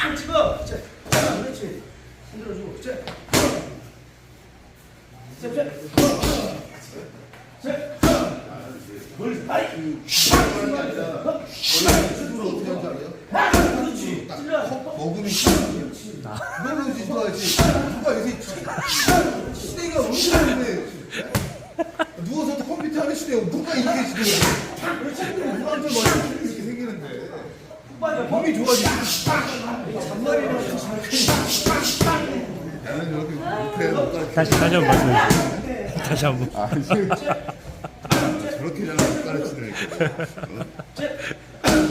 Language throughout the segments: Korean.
팍 찍어. 자, 자, 그렇지. 흔들어주고. 자, 자, 자, 자, 뭘, 아이, 그렇지. 찔러. 먹으면 싫어. 먹으면 좋아하지. 누가 요새 시- 시대가 온다는데 누워서 컴퓨터 하는 시대에 누가 이기겠지? 그렇지. 누구한테 맞는 몸이. 나는 못 가르쳐. 다시 다시 한번 말씀해 주세요. 다시 한번. 아, 저렇게 잘못 가르치네.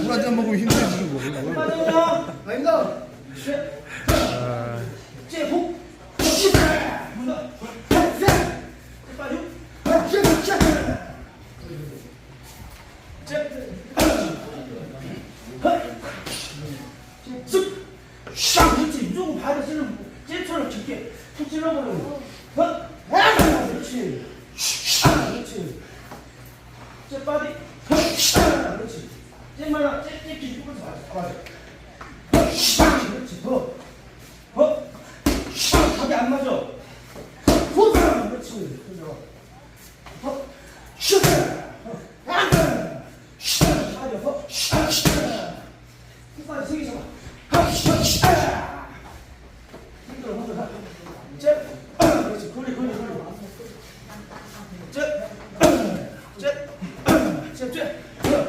물한잔 먹으면 힘들어지는 거예요. 아닙니다. 제 쓱 그렇지 무조건 발을 쓰는 쟤처럼 깊게 툭 찔러버리고 헛 그렇지? 그렇지 쟤 빠디 그렇지? 쟤만아 쟤쟤 깊이 맞아. 맞아 그렇지? 더 더. 답이 안 맞아 후 그렇지 더. 슈 아! 빠져 더. 훅 빠져 세게 잡아 힘들어 힘들어 잽 그렇지 굴리 굴리 굴리 잽잽잽잽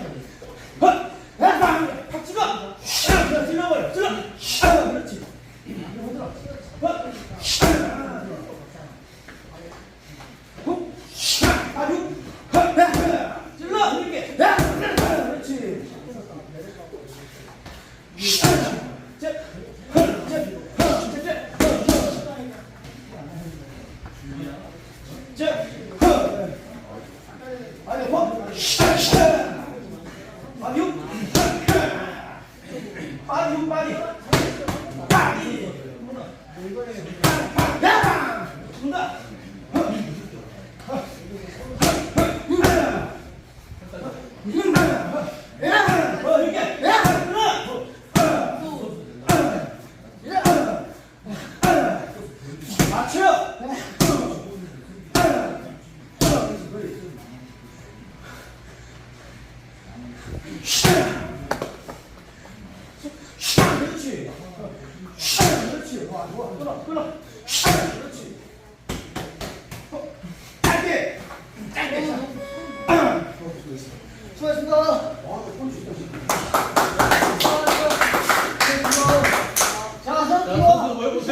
팍 찍어 그냥 찔러버려 찔러 그렇지 훅 아주 찔러 이렇게 그렇지 어, 이렇게. 맞춰. 수고하셨습니다.